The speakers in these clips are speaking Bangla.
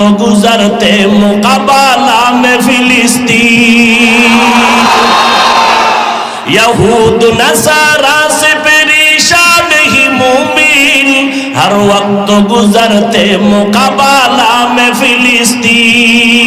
गुजरते मुकाबला में फिलिस्तीन यहूद नसारा से परेशान ही मुमिन हर वक्त गुजरते मुकाबला में फिलिस्तीन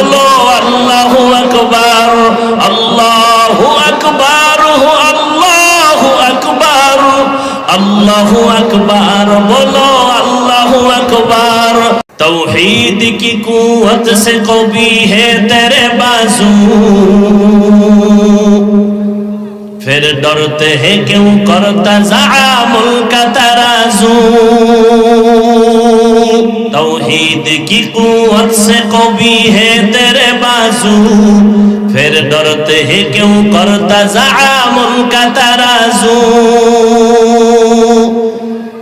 আল্লাহু আকবার বলো আল্লাহু আকবার توحید کی قوت سے قوی ہے تیرے بازو پھر ڈرتے ہیں کیوں کرتا زعامل کا ترازو توحید کی قوت سے قوی ہے تیرے بازو پھر ڈرتے ہیں کیوں کرتا زعامل کا ترازو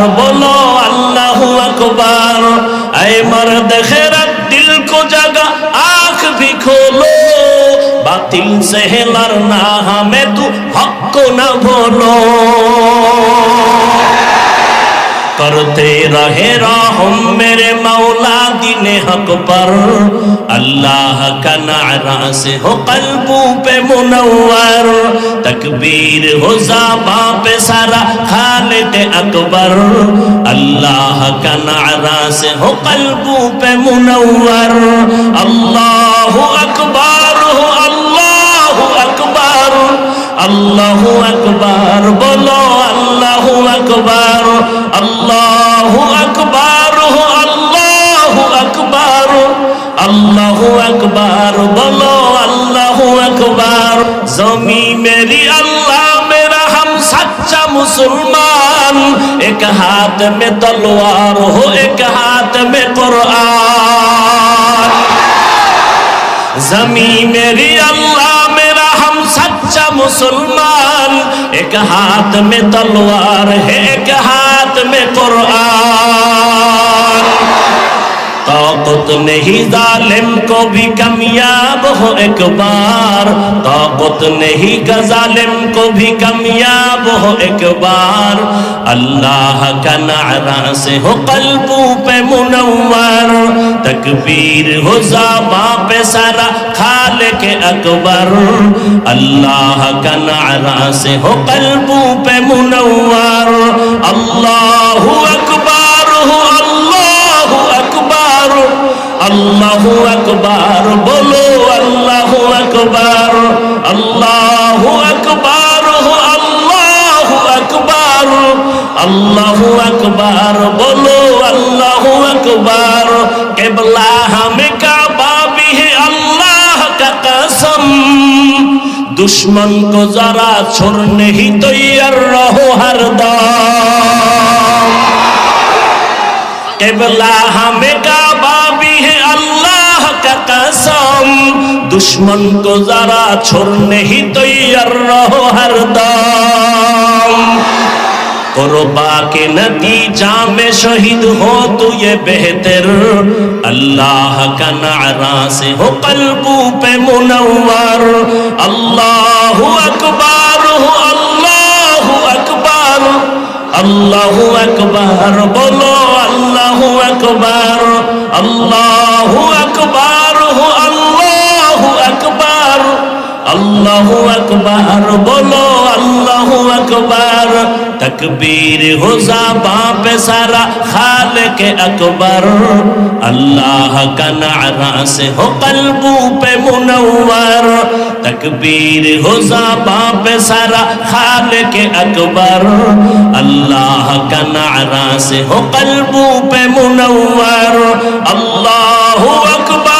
একবার বলো, আল্লাহ আকবার। আয় মার দেখে রাত দিল কো জাগা, আখ ভি খোলো। বাতিল সে হেলার না হামে তু হক না বলো। करते रहे रहम मेरे मौला दिन हक पर अल्लाह का नारा से हो कल्बों पे मुनव्वर तकबीर हो जाबा पे सारा खालिद अकबर अल्लाह का नारा से हो कल्बों पे मुनव्वर अल्लाह अकबर हो अल्लाह अकबर अल्लाह जमी मेरी अल्लाह मेरा हम सच्चा मुसलमान एक हाथ में तलवार हो एक हाथ में कुरान जमी मेरी अल्लाह मेरा हम सच्चा मुसलमान एक हाथ में तलवार है एक हाथ में कुरान طاقت نہیں ظالم کو بھی کمیاب ہو ایک بار طاقت نہیں کا ظالم کو بھی کمیاب ہو ایک بار اللہ کا نعرہ سے ہو قلبوں پہ منور تکبیر ہو زابا پہ سارا خالق اکبر اللہ کا نعرہ سے ہو قلبوں پہ منور اللہ اکبر अल्लाह अकबर बोलो अल्लाह अकबर अल्लाह अकबर हो अल्लाह अकबर अल्लाह अकबर बोलो अल्लाह अकबर केबला हमें काबा भी है अल्लाह का कसम दुश्मन को जरा छोड़ने ही तैयार रहो हरदम केबला हमें दुश्मन को जरा छोड़ने ही तैयार रहो हरदम कुर्बा के नतीजा में शहीद हो तो ये बेहतर अल्लाह का नारा से हो कल्बू पे मुनव्वर अल्लाह अकबर हो अल्लाह अकबर अल्लाह अकबर बोलो अल्लाह अकबर अल्लाह अकबर আল্লাহু আকবার, বলো আল্লাহু আকবার। তকবীর হো জাবাব সারা খালেক আকবার। আল্লাহ কা নারা সে হো কলবু পে মুনওয়ার। তকবীর হো জাবাব সারা খালেক আকবার। আল্লাহ কা নারা সে হো কলবু পে মুনওয়ার। আল্লাহু আকবার।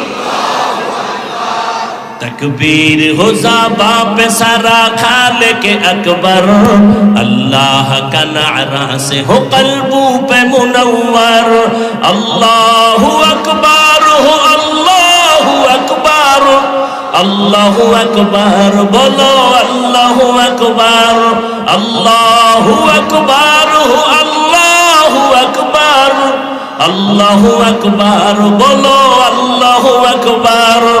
تکبیر ہو زابا پہ سارا خالق اکبر اللہ کا نعرہ سے ہو قلبوں پہ منور اللہ اکبر ہو اللہ اکبر اللہ اکبر بولو اللہ اکبر اللہ اکبر ہو اللہ اکبر اللہ اکبر بولو اللہ اکبر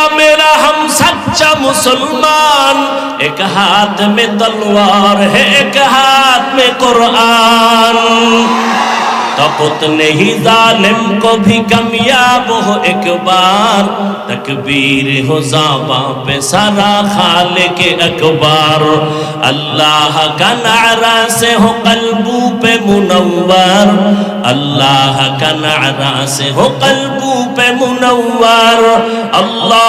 सच्चा मुसलमान एक हाथ में तलवार है एक हाथ में कुरान तपत नहीं जालिम को भी कामयाब हो एक बार तकबीर हो जाबा पे सारा खाले के अकबार अल्लाह का नारा से हो कल्बू पे मुनव्वर अल्लाह का नारा से हो कल्बू पे मुनव्वर अल्लाह